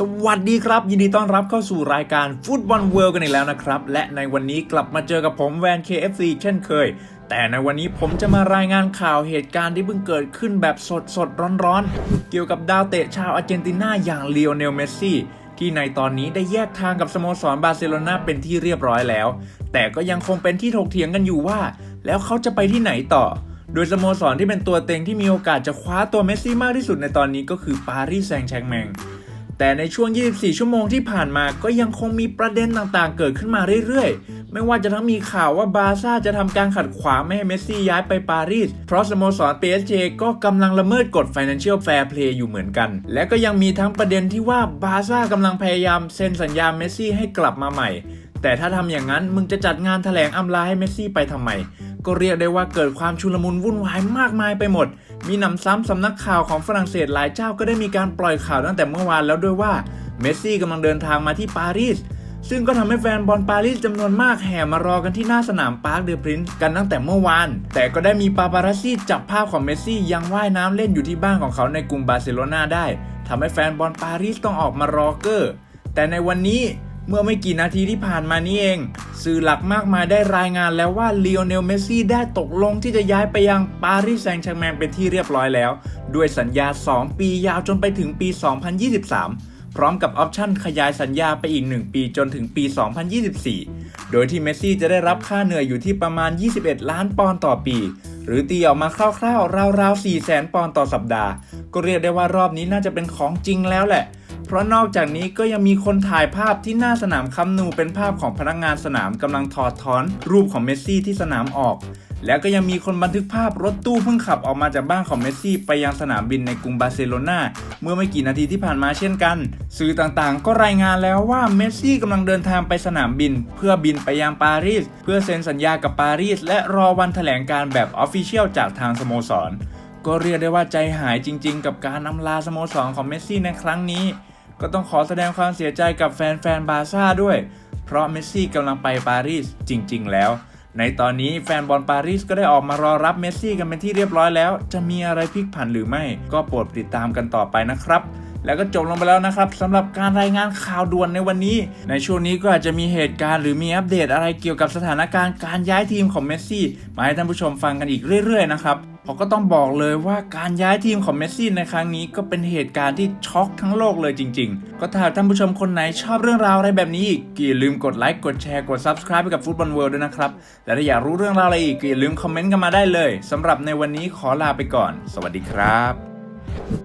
สวัสดีครับ ยินดีต้อนรับเข้าสู่รายการฟุตบอลเวิลด์กันอีกแล้วนะครับ และในวันนี้กลับมาเจอกับผมแวน KFC เช่นเคย แต่ในวันนี้ผมจะมารายงานข่าวเหตุการณ์ที่เพิ่งเกิดขึ้นแบบสดสดร้อนร้อนๆ เกี่ยวกับดาวเตะชาวอาร์เจนตินาอย่างเลโอเนลเมสซี่ที่ในตอนนี้ได้แยกทางกับสโมสรบาร์เซโลนาเป็นที่เรียบร้อยแล้ว แต่ก็ยังคงเป็นที่ถกเถียงกันอยู่ว่า แล้วเขาจะไปที่ไหนต่อโดยสโมสรที่เป็นตัวเต็งที่มีโอกาสจะคว้าตัวเมสซี่มากที่สุดในตอนนี้ก็คือปารีสแซงต์แชร์แมง แต่ในช่วง 24 ชั่วโมงที่ผ่านมาก็ยังคงมีประเด็นต่างๆ เกิดขึ้นมาเรื่อยๆ ไม่ว่าจะทั้งมีข่าวว่าบาร์ซ่าจะทำการขัดขวางไม่ให้เมสซี่ย้ายไปปารีส เพราะสโมสร PSG ก็กำลังละเมิดกฎ Financial Fair Play อยู่เหมือนกัน และก็ยังมีทั้งประเด็นที่ว่าบาร์ซ่ากำลังพยายามเซ็นสัญญาเมสซี่ให้กลับมาใหม่ แต่ถ้าทำอย่างนั้นมึงจะจัดงานแถลงอำลาให้เมสซี่ไปทำไม ก็เรียกได้ว่าเกิดความชุลมุนวุ่นวายมากมายไปหมด มีหนำซ้ำสำนักข่าวของฝรั่งเศสหลายเจ้าก็ได้มีการปล่อยข่าวตั้งแต่เมื่อวานแล้วด้วยว่าเมสซี่กำลังเดินทางมาที่ปารีสซึ่งก็ทำให้แฟนบอลปารีสจำนวนมากแห่มารอกันที่หน้าสนามปาร์คเดอพรินซ์กันตั้งแต่เมื่อวาน แต่ก็ได้มีปาปารัสซี่จับภาพของเมสซี่ยังว่ายน้ำเล่นอยู่ที่บ้านของเขาในกรุงบาร์เซโลนาได้ทำให้แฟนบอลปารีสต้องออกมารอเกอร์ แต่ในวันนี้ เมื่อไม่กี่นาทีที่ผ่านมานี้เอง สื่อหลักมากมายได้รายงานแล้วว่าลีโอเนล เมสซี่ได้ตกลงที่จะย้ายไปยังปารีสแซงต์แชร์แมงเป็นที่เรียบร้อยแล้ว ด้วยสัญญา 2 ปียาวจนไปถึงปี 2023 พร้อมกับออปชั่นขยายสัญญาไปอีก 1 ปีจนถึงปี 2024 โดยที่เมสซี่จะได้รับค่าเหนื่อยอยู่ที่ประมาณ 21 ล้านปอนด์ต่อปี หรือตีออกมาคร่าวๆราวๆ4แสนปอนด์ต่อสัปดาห์ ก็เรียกได้ว่ารอบนี้น่าจะเป็นของจริงแล้วแหละ เพราะนอกจากนี้ก็ยังมีคนถ่ายภาพที่หน้าสนามคัมนูเป็นภาพของพนักงานสนามกำลังถอดถอนรูปของเมสซี่ที่สนามออก แล้วก็ยังมีคนบันทึกภาพรถตู้เพิ่งขับออกมาจากบ้านของเมสซี่ไปยังสนามบินในกรุงบาร์เซโลนาเมื่อไม่กี่นาทีที่ผ่านมาเช่นกัน สื่อต่างๆ ก็รายงานแล้วว่าเมสซี่กำลังเดินทางไปสนามบิน เพื่อบินไปยังปารีสเพื่อเซ็นสัญญากับปารีสและรอวันแถลงการแบบออฟฟิเชียลจากทางสโมสรก็เรียกได้ว่าใจหายจริงๆ กับการนำลาสโมสรของเมสซี่ในครั้งนี้ ก็ต้องขอแสดงความเสียใจกับแฟนๆบาซ่าด้วย เพราะเมสซี่กำลังไปปารีสจริง ๆ แล้ว ในตอนนี้แฟนบอลปารีสก็ได้ออกมารอรับเมสซี่กันเป็นที่เรียบร้อยแล้ว จะมีอะไรพลิกผันหรือไม่ ก็โปรดติดตามกันต่อไปนะครับ แล้วก็จบลงไปแล้วนะครับสำหรับการรายงานข่าวด่วนในวันนี้ ในช่วงนี้ก็อาจจะมีเหตุการณ์หรือมีอัปเดตอะไรเกี่ยวกับสถานการณ์การย้ายทีมของเมสซี่มาให้ท่านผู้ชมฟังกันอีกเรื่อยๆนะครับเพราก็ต้องบอกเลยว่าการย้ายทีมของเมสซี่ในครั้งนี้ก็เป็นเหตุการณ์ที่ช็อกทั้งโลกเลยจริง ๆ ก็ถ้าท่านผู้ชมคนไหนชอบเรื่องราวอะไรแบบนี้อีกก็อย่าลืมกดไลค์กดแชร์กด subscribe ไปกับฟุตบอลเวิลด์ด้วยนะครับและถ้าอยากรู้เรื่องราวอะไรอีกก็อย่าลืมคอมเมนต์กันมาได้เลยสำหรับในวันนี้ขอลาไปก่อน สวัสดีครับ